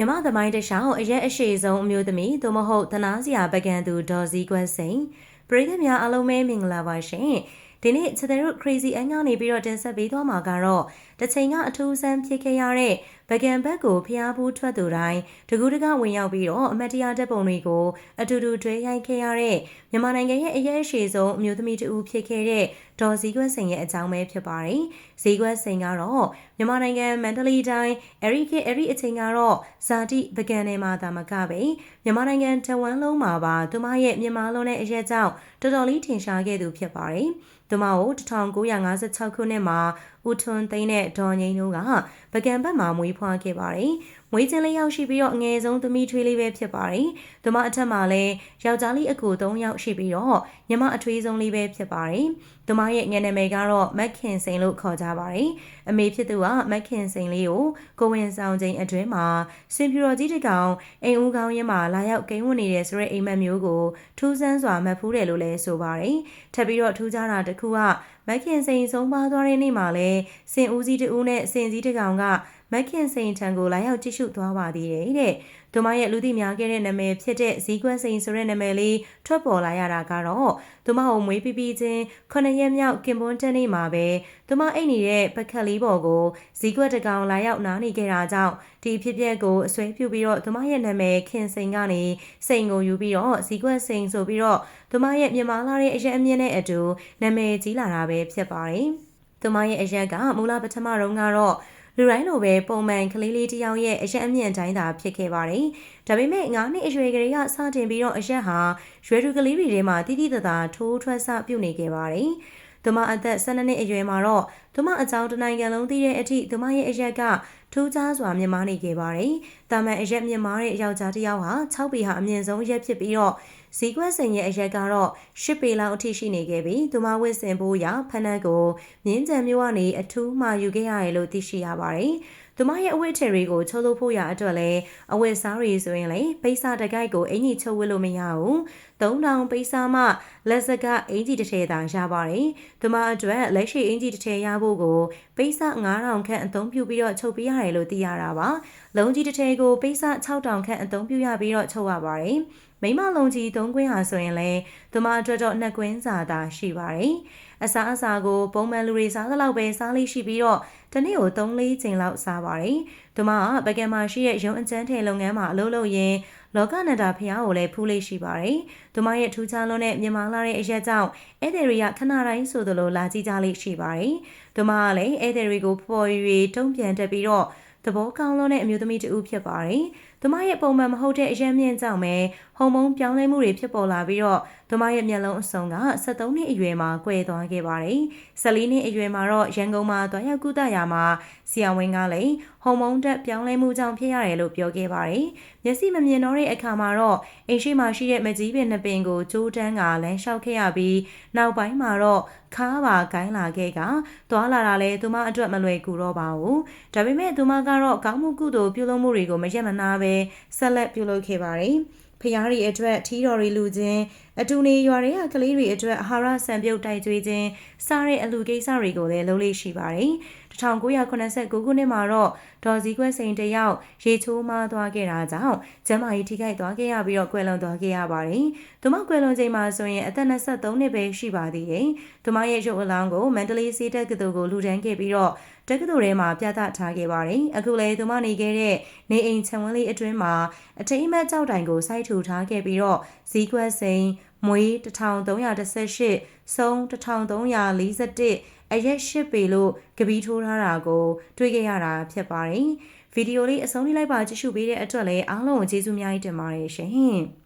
မြမသမိုင်းတခြားအရက်အရှိဆုံးအမျိုးသမီးသို့မဟုတ်သနာစရာပကံသူဒေါ်စည်းကွက်စိန်ပရိသတ်များအားလုံးပဲမင်္ဂလာပါရှင် ဒီနေ့ချက်တဲ့တို့ crazy အန်ကနေပြီးတော့တင်ဆက်ပေးသွားမှာကတော့တစ်ချိန်ကအထူးဆန်းဖြစ်ခဲ့ရတဲ့ဗကံဘက်ကိုဖျားဘူးထွက်သူတိုင်းတကူးတကဝင်ရောက်ပြီးတော့အမတ်တရားတပ်ပုံတွေကိုအတူတူတွဲရိုက်ခဲ့ရတဲ့မြန်မာနိုင်ငံရဲ့အရေးအရှိဆုံးအမျိုးသမီးတူဖြစ်ခဲ့တဲ့ဒေါ်စည်းကွက်စိန်ရဲ့အကြောင်းပဲဖြစ်ပါတယ်။စည်းကွက်စိန်ကတော့မြန်မာနိုင်ငံမန္တလေးတိုင်းအရိခေအရိအချိန်ကတော့ဇာတိဗကံနယ်မှာသာမကပဲမြန်မာနိုင်ငံတဝမ်းလုံးမှာပါသူမရဲ့မြန်မာလုံးနဲ့အရက်ကြောင့်တော်တော်လေးထင်ရှားခဲ့သူဖြစ်ပါတယ်။ သူမကို1956ခုနှစ်မှာဦးထွန်းသိန်းနဲ့ဒေါ်ငိမ့်တို့ကပကံဘက်မှာမွေးဖွားခဲ့ပါတယ်။ မွေးချင်းလေးယောက်ရှိပြီးတော့အငယ်ဆုံးသမီးထွေးလေးပဲဖြစ်ပါတယ်။သူမအထက်မှာလည်းယောက်ျားလေးအကူ3ယောက်ရှိပြီးတော့ညီမအထွေးဆုံးလေးပဲဖြစ်ပါတယ်။သူမရဲ့ငယ်နာမည်ကတော့မက်ခင်စိန်လို့ခေါ်ကြပါတယ်။အမေဖြစ်သူကမက်ခင်စိန်လေးကိုကိုဝင်ဆောင်ချိန်အတွင်းမှာစင်ပြူတော်ကြီးတကောင်အိမ်ဦးကောင်းရင်းမှာလာရောက်ကိန်းဝင်နေတဲ့ဆိုတဲ့အိမ်မက်မျိုးကိုထူးဆန်းစွာမှတ်ဖူးတယ်လို့လည်းဆိုပါတယ်။ထပ်ပြီးတော့ထူးခြားတာတစ်ခုကမက်ခင်စိန်ဆုံးပါသွားတဲ့နေ့မှာလဲစင်ဦးစီးတဦးနဲ့စင်စည်းတကောင်ကမက်ခင်စိန်ထံကိုလာရောက်ကြည့်ရှုသွားပါသေးတယ်တဲ့။သူမရဲ့လူသိများခဲ့တဲ့နာမည်ဖြစ်တဲ့ဇီးကွက်စိန်ဆိုတဲ့နာမည်လေးထွက်ပေါ်လာရတာကတော့သူမကိုမွေးပြီးပြီးချင်းခုနှစ်ရက်မြောက်ကင်ပွန်းတက်နေမှာပဲသူမအိတ်နေတဲ့ပကက်လေးပေါ်ကိုဇီးကွက်တကောင်လာရောက်နားနေခဲ့တာကြောင့်ဒီဖြစ်ပျက်ကိုအစွဲပြုပြီးတော့သူမရဲ့နာမည်ခင်စိန်ကနေစိန်ကိုယူပြီးတော့ဇီးကွက်စိန်ဆိုပြီးတော့သူမရဲ့မြန်မာလာတဲ့အရက်အမြင့်နဲ့အတူနာမည်ကြီးလာတာပဲဖြစ်ပါတယ်။သူမရဲ့အရက်ကမူလပထမတုန်းကတော့ လူတိုင်းလိုပဲပုံမှန်ကလေးလေးတယောက်ရဲ့အရက်အမြင့်တိုင်းသာဖြစ်ခဲ့ပါတယ်။ဒါပေမဲ့9နှစ်အရွယ်ကလေးကစတင်ပြီးတော့အရက်ဟာရွယ်သူကလေးတွေထဲမှာတိတိတသာထိုးထွက်ဆပြုတ်နေခဲ့ပါတယ်။သူမအသက်12နှစ်အရွယ်မှာတော့သူမအကြောင်းတနိုင်ငံလုံးသိတဲ့အထိသူမရဲ့အရက်က ထူးခြားစွာမြင်မာနေခဲ့ပါတယ်။တာမန်အရက်မြင်မာတဲ့ယောက်ျားတစ်ယောက်ဟာ6ပေဟာအမြင့်ဆုံးရက်ဖြစ်ပြီးတော့ဇီကွက်စိန်ရဲ့အရက်ကတော့10ပေလောက်အထိရှိနေခဲ့ပြီးသူမဝစ်စင်ဖို့ရဖနက်ကိုမြင်းကြံမျိုးကနေအထူးမှယူခဲ့ရတယ်လို့သိရှိရပါတယ်။သူမရဲ့အဝတ်ထည်တွေကိုချုပ်လို့ဖို့ရအတွက်လဲအဝတ်စားတွေဆိုရင်လေပိစာတကိုက်ကိုအင်ကြီးချုပ်ဝတ်လို့မရဘူး3000ပိစာမှလက်စကအင်ကြီးတစ်ထည်သာရပါတယ်သူမအတွက်လက်ရှိအင်ကြီးတစ်ထည်ရဖို့ကိုပိစာ9000ခန့်အသုံးပြုပြီးတော့ချုပ်ပေးရတယ်လို့သိရတာပါလုံးကြီးတစ်ထည်ကိုပိစာ6000ခန့်အသုံးပြုရပြီးတော့ချုပ်ရပါတယ် မိမလုံးကြီးသုံးကွင်းဟာဆိုရင်လည်းသူမအတွက်တော့နှစ်ကွင်းစာသာရှိပါတယ်အစားအစာကိုပုံမှန်လူတွေစားသလောက်ပဲစားလိရှိပြီးတော့တနေ့ကို3-4ချိန်လောက်စားပါတယ်။သူမကပကံမှာရှိတဲ့ရုံအကျန်းထည်လုပ်ငန်းမှာအလုပ်လုပ်ရင်းလောကနန္ဒာဖျားကိုလည်းဖူးလေးရှိပါတယ်။သူမရဲ့ထူးခြားလွန်းတဲ့မြန်မာလာတဲ့အရက်ကြောင့်ဧည့်သည်တွေကခဏတိုင်းဆိုသလိုလာကြည့်ကြလေးရှိပါတယ်။သူမကလည်းဧည့်သည်တွေကိုဖော်ရွေတုံ့ပြန်တက်ပြီးတော့ သဘောကောင်းလွန်းတဲ့အမျိုးသမီးတူဖြစ်ပါတယ်။သူမရဲ့ပုံမှန်မဟုတ်တဲ့အရက်မြင့်ကြောင့်ပဲဟော်မုန်းပြောင်းလဲမှုတွေဖြစ်ပေါ်လာပြီးတော့ သူမရဲ့မျက်လုံးအစုံက73နှစ်အရွယ်မှာကွယ်သွားခဲ့ပါတယ်။14နှစ်အရွယ်မှာတော့ရန်ကုန်မှာတွားရောက်ကုသရာမှာဆီယံဝင်းကလည်းဟော်မုန်းတက်ပြောင်းလဲမှုကြောင့်ဖြစ်ရတယ်လို့ပြောခဲ့ပါတယ်။မျက်စိမမြင်တော့တဲ့အခါမှာတော့အိမ်ရှိမှာရှိတဲ့မကြီးပင်နှစ်ပင်ကိုကျိုးတန်းကလမ်းလျှောက်ခဲ့ရပြီးနောက်ပိုင်းမှာတော့ခါးပါဂိုင်းလာခဲ့ကသွားလာတာလဲသူမအတွက်မလွယ်ကူတော့ပါဘူး။ဒါပေမဲ့သူမကတော့ကောင်းမှုကုသိုလ်ပြုလုပ်မှုတွေကိုမရက်မနာပဲဆက်လက်ပြုလုပ်ခဲ့ပါတယ်။ ဖျားရီအတွက်ထီးတော်ရီလူချင်းအတူနေရွာတွေကကလေးတွေအတွက်အာဟာရဆံပြုတ်တိုက်ကျွေးခြင်းစားတဲ့အလူကိစ္စတွေကိုလည်းလုပ်လို့ရှိပါတယ်1989ခုနှစ်မှာတော့ဒေါ်စည်းခွဲစိန်တယောက်ရေချိုးမသွားခဲ့တာကြောင့်ကျမ်းမာရေးထိခိုက်သွားခဲ့ရပြီးတော့ကွယ်လွန်သွားခဲ့ရပါတယ်။သူမကွယ်လွန်ချိန်မှာဆိုရင်အသက်23နှစ်ပဲရှိပါသေးတယ်။သူမရဲ့ရုပ်အလောင်းကိုမန္တလေးစေတက်ကတူကိုလူဒန်းခဲ့ပြီးတော့ တက္ကသိုလ်ထဲမှာပြသထားခဲ့ပါတယ်။အခုလည်းသူမနေခဲ့တဲ့နေအိမ်ခြံဝန်းလေးအတွင်းမှာအထိမ်းအမှတ်ကြောက်တိုင်ကိုစိုက်ထူထားခဲ့ပြီးတော့ဇီးခွက်စိန်မွေး1318ဆုံး1341အရက်ရှစ်ပေလို့ကပီးထိုးထားတာကို တွေ့ခဲ့ရတာဖြစ်ပါတယ်။ဗီဒီယိုလေးအဆုံးထိလိုက်ပါကြည့်ရှုပေးတဲ့အတွက်လည်းအားလုံးကိုကျေးဇူးများကြီးတင်ပါတယ်ရှင်။